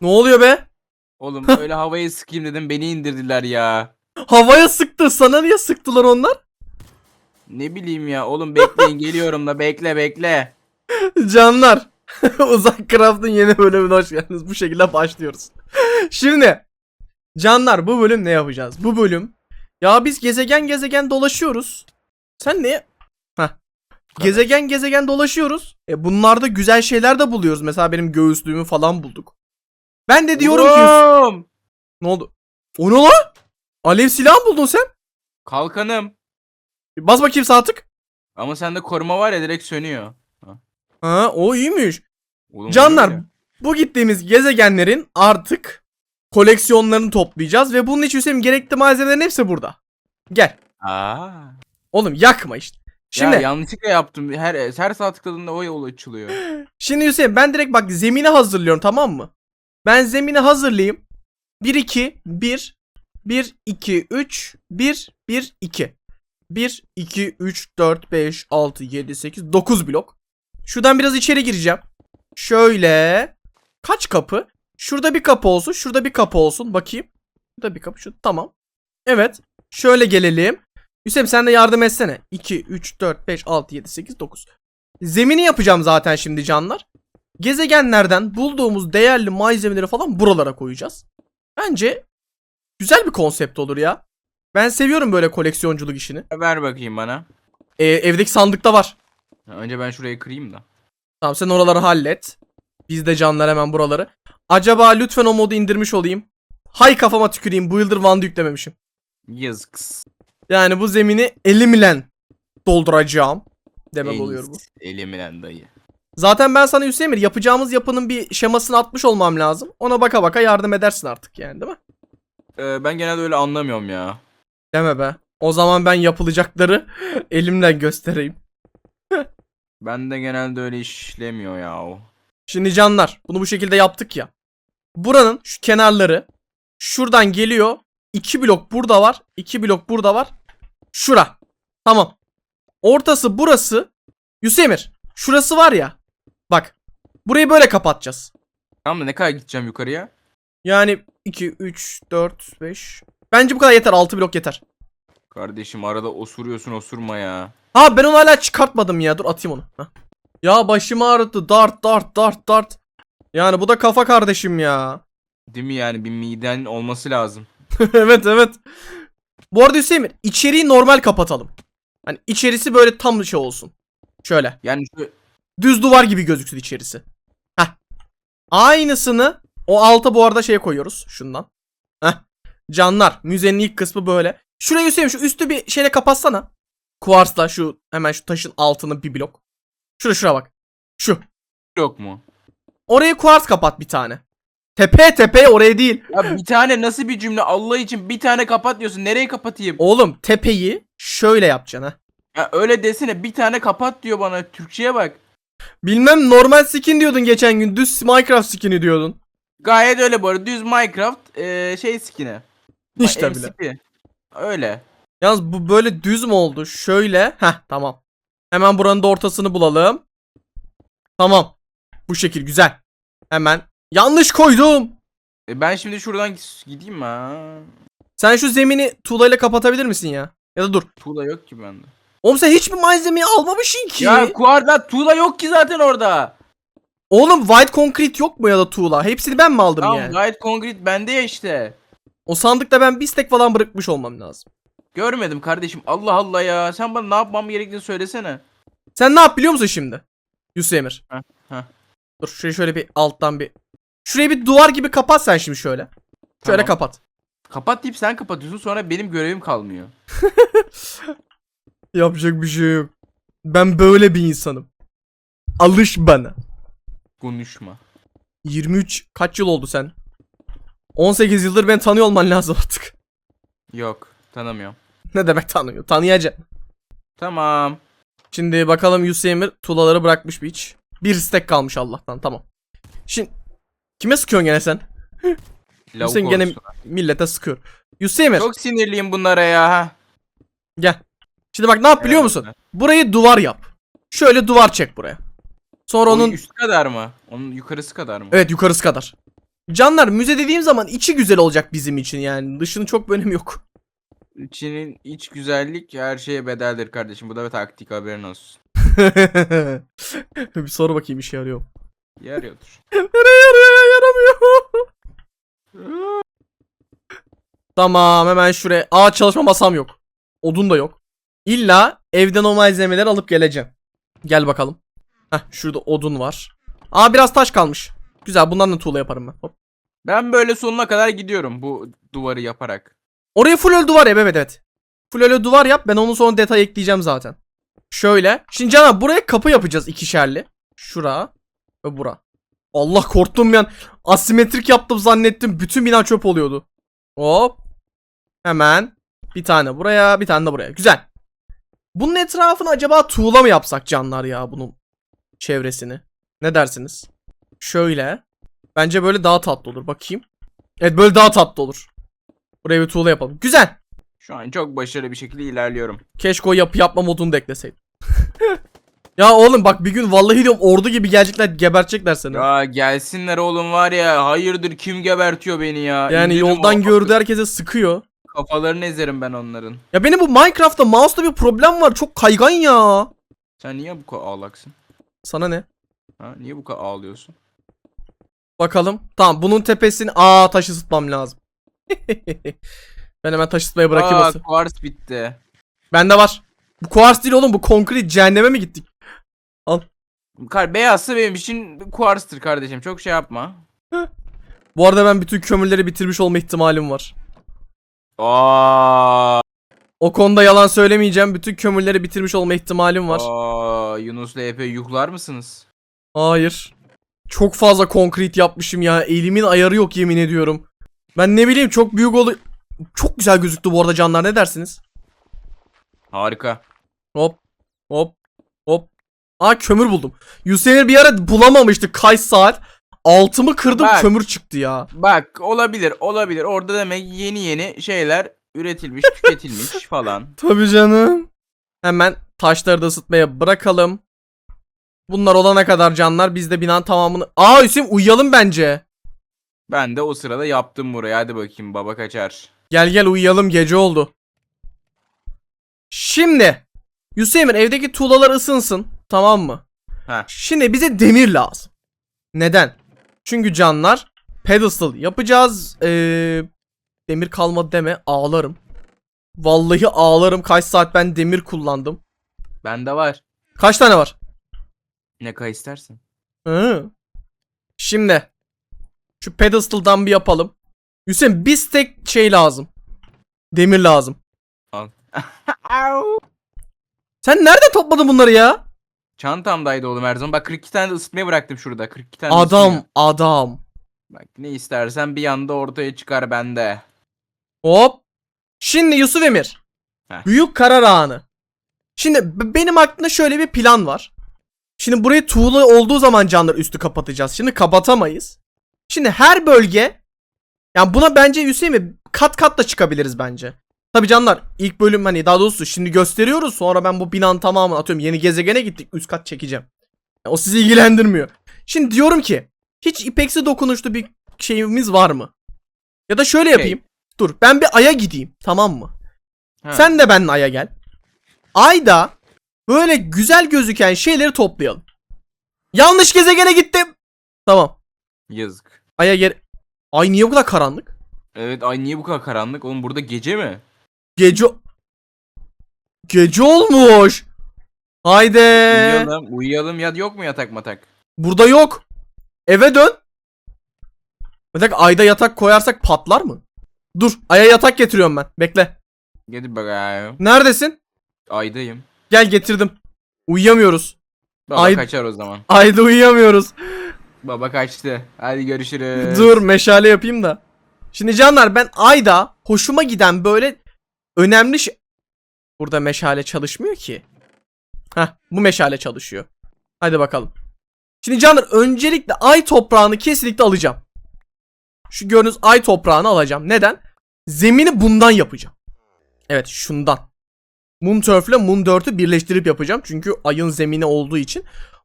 Ne oluyor be? Oğlum öyle havaya sıkayım dedim beni indirdiler ya. Havaya sıktı. Sana niye sıktılar onlar? Ne bileyim ya oğlum bekleyin geliyorum da bekle bekle. Canlar. Uzak Craft'ın yeni bölümüne hoş geldiniz. Bu şekilde başlıyoruz. Şimdi. Canlar bu bölüm ne yapacağız? Bu bölüm. Ya biz gezegen gezegen dolaşıyoruz. Sen ne? Heh. Gezegen gezegen dolaşıyoruz. E bunlarda güzel şeyler de buluyoruz. Mesela benim göğüslüğümü falan bulduk. Ben de diyorum ki Oğlum! ne oldu? O ne lan? Alev silahı mı buldun sen? Kalkanım. Bir Bas bakayım sağ tık. Ama sende koruma var ya direkt sönüyor. Ha o iyiymiş. Oğlum, Canlar öyle. bu gittiğimiz gezegenlerin artık koleksiyonlarını toplayacağız ve bunun için Hüseyin gerekli malzemelerin hepsi burada. Gel. Aa. Oğlum yakma işte. Şimdi Ya yanlışlıkla yaptım. Her her sağ tıkladığında o yol açılıyor. şimdi Hüseyin ben direkt bak zemini hazırlıyorum tamam mı? Ben zemini hazırlayayım. 1 2 1 1 2 3 1 1 2 1 2 3 4 5 6 7 8 9 blok. Şuradan biraz içeri gireceğim. Şöyle kaç kapı? Şurada bir kapı olsun, şurada bir kapı olsun. Bakayım. Şurada bir kapı, şu tamam. Evet. Şöyle gelelim. Hüseyin sen de yardım etsene. 2 3 4 5 6 7 8 9. Zemini yapacağım zaten şimdi canlar. Gezegenlerden bulduğumuz değerli malzemeleri falan buralara koyacağız. Bence güzel bir konsept olur ya. Ben seviyorum böyle koleksiyonculuk işini. Ver bakayım bana. Ee, evdeki sandıkta var. Önce ben şurayı kırayım da. Tamam sen oraları hallet. Biz de canlar hemen buraları. Acaba lütfen o modu indirmiş olayım. Hay kafama tüküreyim. Bu yıldır Van'da yüklememişim. Yazık. Yani bu zemini elimle dolduracağım. Demek En oluyor bu. Elimden dayı. Zaten ben sana Hüseyin Emir, yapacağımız yapının bir şemasını atmış olmam lazım. Ona baka baka yardım edersin artık yani değil mi? Ee, ben genelde öyle anlamıyorum ya. Deme be. O zaman ben yapılacakları elimle göstereyim. Ben de genelde öyle işlemiyor ya o. Şimdi canlar bunu bu şekilde yaptık ya. Buranın şu kenarları şuradan geliyor. 2 blok burada var. 2 blok burada var. Şura. Tamam. Ortası burası. Yusemir. Şurası var ya. Bak. Burayı böyle kapatacağız. Tamam da ne kadar gideceğim yukarıya? Yani 2, 3, 4, 5. Bence bu kadar yeter. 6 blok yeter. Kardeşim arada osuruyorsun osurma ya. Ha ben onu hala çıkartmadım ya. Dur atayım onu. Hah. Ya başımı ağrıttı. Dart dart dart dart. Yani bu da kafa kardeşim ya. Değil mi yani bir miden olması lazım. evet evet. Bu arada Hüseyin içeriği normal kapatalım. Hani içerisi böyle tam şey olsun. Şöyle. Yani şu Düz duvar gibi gözüksün içerisi. Heh. Aynısını o alta bu arada şey koyuyoruz. Şundan. Heh. Canlar. Müzenin ilk kısmı böyle. Şurayı Hüseyin şu üstü bir şeyle kapatsana. Kuarsla şu hemen şu taşın altını bir blok. Şura şura bak. Şu. yok mu? Orayı kuars kapat bir tane. Tepe tepe oraya değil. Ya bir tane nasıl bir cümle Allah için bir tane kapat diyorsun. Nereye kapatayım? Oğlum tepeyi şöyle yapacaksın ha. Ya öyle desene bir tane kapat diyor bana. Türkçeye bak. Bilmem normal skin diyordun geçen gün. Düz Minecraft skin'i diyordun. Gayet öyle bu arada. Düz Minecraft eee, şey skin'i. İşte bile. MCP. Öyle. Yalnız bu böyle düz mü oldu? Şöyle. Heh tamam. Hemen buranın da ortasını bulalım. Tamam. Bu şekil güzel. Hemen. Yanlış koydum. E ben şimdi şuradan gideyim mi? ha? Sen şu zemini tuğlayla kapatabilir misin ya? Ya da dur. Tuğla yok ki bende. Oğlum sen hiçbir malzemeyi almamışsın ki. Ya kuarda tuğla yok ki zaten orada. Oğlum white concrete yok mu ya da tuğla? Hepsini ben mi aldım Tamam yani? gayet concrete bende ya işte. O sandıkta ben bir stek falan bırakmış olmam lazım. Görmedim kardeşim. Allah Allah ya. Sen bana ne yapmam gerektiğini söylesene. Sen ne yap biliyor musun şimdi? Yusuf Emir. Heh, heh. Dur şurayı şöyle bir alttan bir. Şurayı bir duvar gibi kapat sen şimdi şöyle. Şöyle Tamam. kapat. Kapat deyip sen kapatıyorsun sonra benim görevim kalmıyor. Yapacak bir şey yok. Ben böyle bir insanım. Alış bana. Konuşma. 23 kaç yıl oldu sen? 18 yıldır beni tanıyor olman lazım artık. Yok. Tanımıyorum. Ne demek tanıyor? Tanıyacaksın. Tamam. Şimdi bakalım Yusuf Emir tuğlaları bırakmış bir hiç. Bir stek kalmış Allah'tan tamam. Şimdi kime sıkıyorsun gene sen? Hüseyin gene millete sıkıyor. Yusuf Emir Çok sinirliyim bunlara ya. gel. Şimdi bak ne yap biliyor musun? Burayı duvar yap. Şöyle duvar çek buraya. Sonra Onun onun üstü kadar mı? Onun yukarısı kadar mı? evet yukarısı kadar. Canlar müze dediğim zaman içi güzel olacak bizim için yani. Dışının çok bir önemi yok. İçinin iç güzellik her şeye bedeldir kardeşim. Bu da bir taktik haberin olsun. bir soru bakayım işe yarıyor. mu? Yarıyordur. Nereye yarıyor? Yaramıyor. tamam hemen şuraya. Aa çalışma masam yok. Odun da yok. İlla evden o malzemeleri alıp geleceğim. Gel bakalım. Heh şurada odun var. Aa biraz taş kalmış. Güzel bundan da tuğla yaparım ben. Hop. Ben böyle sonuna kadar gidiyorum bu duvarı yaparak. Oraya full öyle duvar yap evet evet. Full öyle duvar yap ben onun sonra detay ekleyeceğim zaten. Şöyle. Şimdi Canan buraya kapı yapacağız ikişerli. Şura ve bura. Allah korktum ben. Asimetrik yaptım zannettim. Bütün bina çöp oluyordu. Hop. Hemen. Bir tane buraya bir tane de buraya. Güzel. Bunun etrafını acaba tuğla mı yapsak canlar ya bunun çevresini? Ne dersiniz? Şöyle. Bence böyle daha tatlı olur. Bakayım. Evet böyle daha tatlı olur. Buraya bir tuğla yapalım. Güzel. Şu an çok başarılı bir şekilde ilerliyorum. Keşke o yapı yapma modunu da ekleseydim. ya oğlum bak bir gün vallahi diyorum ordu gibi gelecekler gebertecekler seni. Ya gelsinler oğlum var ya hayırdır kim gebertiyor beni ya. yani İndiririm yoldan gördüğü herkese sıkıyor. Kafalarını ezerim ben onların. Ya benim bu Minecraft'ta mouse'da bir problem var. Çok kaygan ya. Sen niye bu kadar ağlaksın? Sana ne? Ha? Niye bu kadar ağlıyorsun? Bakalım. Tamam bunun tepesini aa taş ısıtmam lazım. ben hemen taş ısıtmaya bırakayım. Aa, asıl. quartz bitti. Bende var. Bu kuars değil oğlum bu konkret cehenneme mi gittik? Kar beyazsa benim için quartz'tır kardeşim. Çok şey yapma. Bu arada ben bütün kömürleri bitirmiş olma ihtimalim var. Aa, O konuda yalan söylemeyeceğim. Bütün kömürleri bitirmiş olma ihtimalim var. aa Yunus'la epey yuhlar mısınız? Hayır. Çok fazla konkret yapmışım ya. Elimin ayarı yok yemin ediyorum. Ben ne bileyim çok büyük oldu. Çok güzel gözüktü bu arada canlar ne dersiniz? Harika. Hop hop hop. Aa kömür buldum. Yusemir bir ara bulamamıştı kaç saat. Altımı kırdım Bak. kömür çıktı ya. Bak olabilir olabilir. Orada demek yeni yeni şeyler üretilmiş tüketilmiş falan. Tabii canım. Hemen taşları da ısıtmaya bırakalım. Bunlar olana kadar canlar biz de binanın tamamını... Aa Hüseyin uyuyalım bence. Ben de o sırada yaptım burayı. Hadi bakayım baba kaçar. Gel gel uyuyalım gece oldu. Şimdi Hüseyin evdeki tuğlalar ısınsın tamam mı? Heh. Şimdi bize demir lazım. Neden? Çünkü canlar pedestal yapacağız. Ee, demir kalmadı deme ağlarım. Vallahi ağlarım kaç saat ben demir kullandım. Bende var. Kaç tane var? Ne kadar istersen. Hı. Şimdi şu pedestal'dan bir yapalım. Hüseyin bir tek şey lazım. Demir lazım. Au. Sen nerede topladın bunları ya? Çantamdaydı oğlum her zaman. Bak 42 tane de ısıtmaya bıraktım şurada. 42 tane Adam, ısınıyor. adam. Bak ne istersen bir anda ortaya çıkar bende. Hop. Şimdi Yusuf Emir. Heh. Büyük karar anı. Şimdi benim aklımda şöyle bir plan var. Şimdi burayı tuğla olduğu zaman canlar üstü kapatacağız. Şimdi kapatamayız. Şimdi her bölge yani buna bence Hüseyin kat kat da çıkabiliriz bence. Tabi canlar ilk bölüm hani daha doğrusu şimdi gösteriyoruz sonra ben bu binanın tamamını atıyorum yeni gezegene gittik üst kat çekeceğim. Yani o sizi ilgilendirmiyor. Şimdi diyorum ki hiç ipeksi dokunuşlu bir şeyimiz var mı? Ya da şöyle yapayım. Dur ben bir aya gideyim tamam mı? Ha. Sen de benimle aya gel. Ayda böyle güzel gözüken şeyleri toplayalım. Yanlış gezegene gittim. Tamam. Yazık. Aya gel. Ay niye bu kadar karanlık? Evet ay niye bu kadar karanlık? Oğlum burada gece mi? Gece Gece olmuş. Haydi. Uyuyalım, uyuyalım ya yok mu yatak matak? Burada yok. Eve dön. Bir dakika ayda yatak koyarsak patlar mı? Dur aya yatak getiriyorum ben. Bekle. Gidip bakayım. Neredesin? Aydayım. Gel getirdim. Uyuyamıyoruz. Baba Ay- kaçar o zaman. Ayda uyuyamıyoruz. Baba kaçtı. Hadi görüşürüz. Dur meşale yapayım da. Şimdi canlar ben ayda hoşuma giden böyle önemli şey... Burada meşale çalışmıyor ki. Heh bu meşale çalışıyor. Hadi bakalım. Şimdi canlar öncelikle ay toprağını kesinlikle alacağım. Şu gördüğünüz ay toprağını alacağım. Neden? Zemini bundan yapacağım. Evet şundan. Moon Turf ile Moon 4'ü birleştirip yapacağım. Çünkü ayın zemini olduğu için.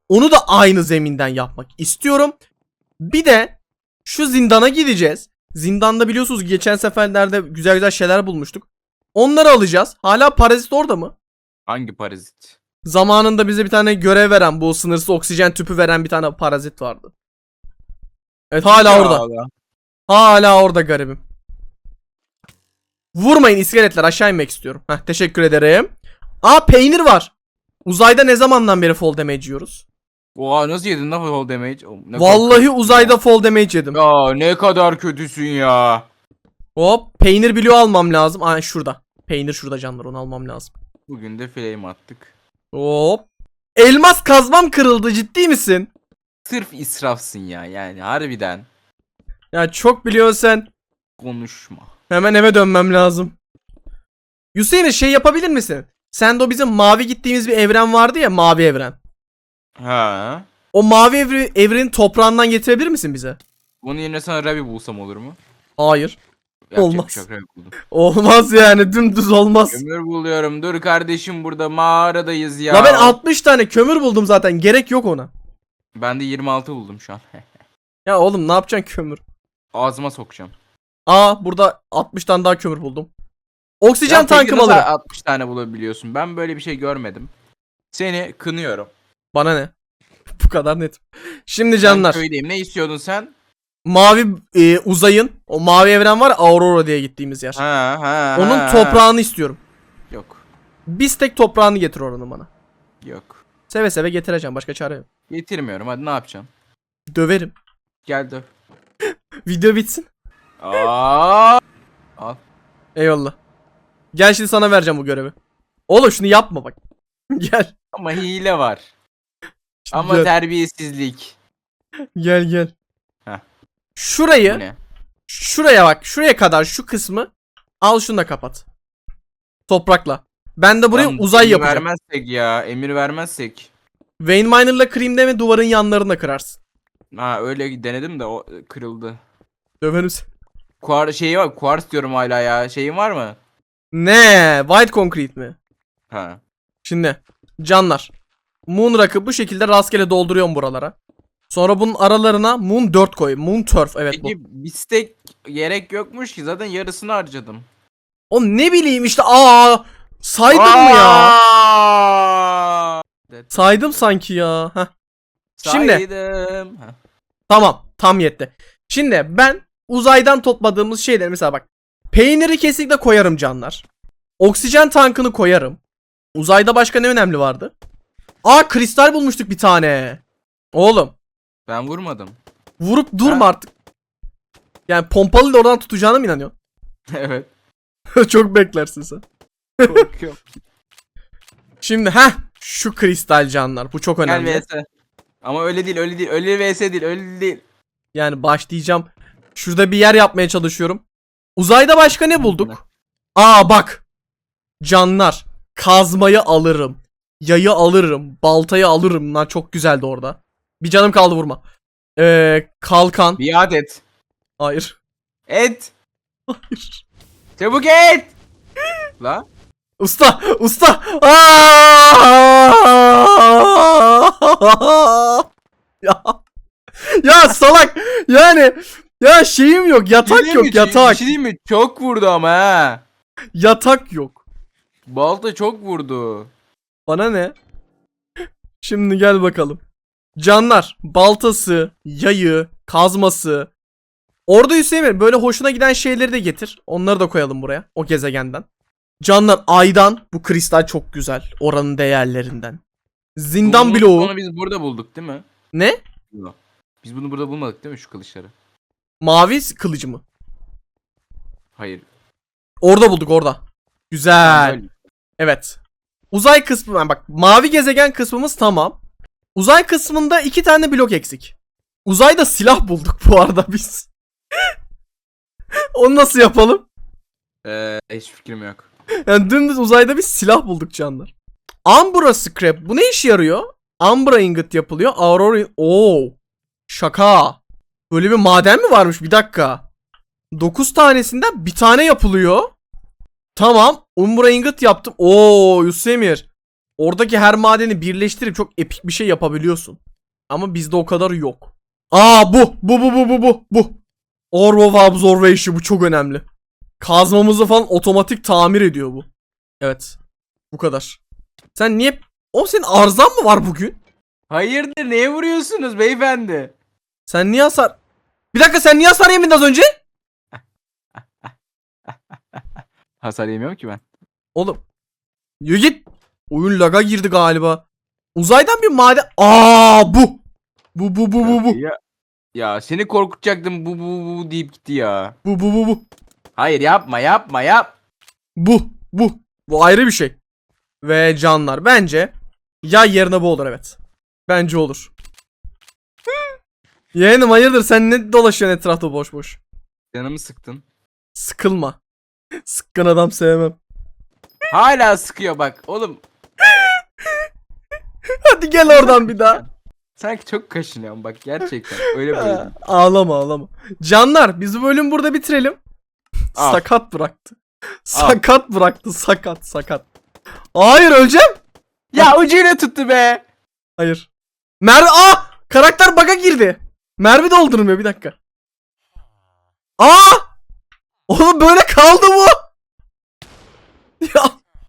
Onu da aynı zeminden yapmak istiyorum. Bir de Şu zindana gideceğiz. Zindanda biliyorsunuz geçen seferlerde güzel güzel şeyler bulmuştuk. Onları alacağız. Hala parazit orada mı? Hangi parazit? Zamanında bize bir tane görev veren bu sınırsız oksijen tüpü veren bir tane parazit vardı. Evet hala orada. Allah. Hala orada garibim. Vurmayın iskeletler aşağı inmek istiyorum. Heh, teşekkür ederim. Aa peynir var. Uzayda ne zamandan beri fall damage yiyoruz? Oha nasıl yedin lan fall damage? Ne Vallahi uzayda fall damage yedim. Ya ne kadar kötüsün ya. Hop peynir biliyor almam lazım. Aa şurada. Peynir şurada canlar onu almam lazım. Bugün de flame attık. Hop. Elmas kazmam kırıldı ciddi misin? Sırf israfsın ya yani harbiden. Ya çok biliyorsun sen. Konuşma. Hemen eve dönmem lazım. Hüseyin şey yapabilir misin? Sen de o bizim mavi gittiğimiz bir evren vardı ya mavi evren. Ha. O mavi evri, evrenin toprağından getirebilir misin bize? Bunun yerine sana Rabi bulsam olur mu? Hayır. Yapacak Olmaz. bir şey yok, Rabi buldum. Olmaz yani dümdüz olmaz. Kömür buluyorum. Dur kardeşim burada mağaradayız ya. Ya ben 60 tane kömür buldum zaten gerek yok ona. Ben de 26 buldum şu an. Ya oğlum ne yapacaksın kömür? Ağzıma sokacağım. Aa burada 60 tane daha kömür buldum. Oksijen Ya peki tankımı nasıl alırım. 60 tane bulabiliyorsun. Ben böyle bir şey görmedim. Seni kınıyorum. Bana ne? Bu kadar net. Şimdi Ben canlar. köydeyim. Ne istiyordun sen? Mavi e, uzayın o mavi evren var ya, Aurora diye gittiğimiz yer. Ha ha. Onun ha, toprağını istiyorum. Yok. Bir tek toprağını getir oranın bana. Yok. Seve seve getireceğim başka çare yok. Getirmiyorum. Hadi ne yapacaksın? Döverim. Gel döv. Video bitsin. Aa! Al. Eyvallah. Gel şimdi sana vereceğim bu görevi. Oğlum şunu yapma bak. gel. Ama hile var. Ama gel. terbiyesizlik. gel gel. Şurayı ne? şuraya bak. Şuraya kadar şu kısmı al şunu da kapat. Toprakla. Ben de buraya Lan uzay yapacağım. vermezsek ya. Emir vermezsek. Wayne Miner'la Cream'de mi duvarın yanlarına kırarsın. Ha öyle denedim de o e, kırıldı. Döverim seni. Kuar şeyi var. Kuars diyorum hala ya. Şeyin var mı? Ne? White Concrete mi? Ha. Şimdi canlar. Moon Rock'ı bu şekilde rastgele dolduruyorum buralara. Sonra bunun aralarına Moon 4 koy. Moon Turf evet bu. Peki bistek gerek yokmuş ki zaten yarısını harcadım. O ne bileyim işte aa saydım mı ya? Aa! Saydım sanki ya. Heh. Şimdi. Saydım. Tamam tam yetti. Şimdi ben uzaydan topladığımız şeyleri mesela bak. Peyniri kesinlikle koyarım canlar. Oksijen tankını koyarım. Uzayda başka ne önemli vardı? Aa kristal bulmuştuk bir tane. Oğlum Ben vurmadım. vurup durma artık. Yani pompalıyla oradan tutacağına mı inanıyorsun? evet. Çok beklersin sen. Korkuyorum. Şimdi ha şu kristal canlar bu çok Gel önemli. vs. Ama öyle değil öyle değil. Öyle vs değil öyle değil. Yani başlayacağım. Şurada bir yer yapmaya çalışıyorum. Uzayda başka ne bulduk? Aa bak. Canlar. Kazmayı alırım. Yayı alırım. Baltayı alırım. Lan çok güzeldi orada. Bir canım kaldı vurma. Ee, kalkan. Biat et. Hayır. Et. Hayır. Çabuk et. La. Usta. Usta. Ya. Ya salak. Yani ya şeyim yok. Yatak Değil mi? yok. Şey- Yatak. Bir şey mi? Çok vurdu ama ha. Yatak yok. Balta çok vurdu. Bana ne? Şimdi gel bakalım. Canlar, baltası, yayı, kazması. Orada Hüseyin böyle hoşuna giden şeyleri de getir. Onları da koyalım buraya. O gezegenden. Canlar aydan bu kristal çok güzel. Oranın değerlerinden. Zindan Bunu- bloğu. Onu biz burada bulduk değil mi? Ne? Biz bunu burada bulmadık değil mi şu kılıçları? Mavi kılıcı mı? Hayır. Orada bulduk orada. Güzel. Evet. Uzay kısmı yani bak mavi gezegen kısmımız tamam. Uzay kısmında iki tane blok eksik. Uzayda silah bulduk bu arada biz. Onu nasıl yapalım? Ee, hiç fikrim yok. Yani dümdüz uzayda bir silah bulduk canlar. Ambra scrap bu ne işe yarıyor? Ambra ingot yapılıyor. Aurora Oo. Şaka. Böyle bir maden mi varmış? Bir dakika. 9 tanesinden bir tane yapılıyor. Tamam. Umbra ingot yaptım. Oo Yusemir. Oradaki her madeni birleştirip çok epik bir şey yapabiliyorsun. Ama bizde o kadar yok. Aa bu. Bu bu bu bu bu. Bu. Orb of Observation bu çok önemli. Kazmamızı falan otomatik tamir ediyor bu. Evet. Bu kadar. Sen niye... Oğlum senin arızan mı var bugün? Hayırdır neye vuruyorsunuz beyefendi? Sen niye hasar... Bir dakika sen niye hasar yemedin az önce? Hasar yemiyorum ki ben. Oğlum. Yürü git. Oyun laga girdi galiba. Uzaydan bir maden... Aa bu. Bu bu bu bu bu. Ya, ya seni korkutacaktım bu bu bu deyip gitti ya. Bu bu bu bu. Hayır yapma yapma yap. Bu. Bu. Bu ayrı bir şey. Ve canlar bence ya yerine bu olur evet. Bence olur. Yeğenim hayırdır sen ne dolaşıyorsun etrafta boş boş. Canımı sıktın. Sıkılma. Sıkkın adam sevmem. Hala sıkıyor bak oğlum. Hadi gel oradan bir daha. Sanki çok kaşınıyorsun bak gerçekten. Öyle böyle. ağlama ağlama. Canlar biz bu bölüm burada bitirelim. Al. Sakat bıraktı. Sakat bıraktı sakat sakat. Hayır öleceğim. ya ucuyla tuttu be. Hayır. Merve aa karakter bug'a girdi. Merve doldurmuyor bir dakika. Aa! Oğlum böyle kaldı bu.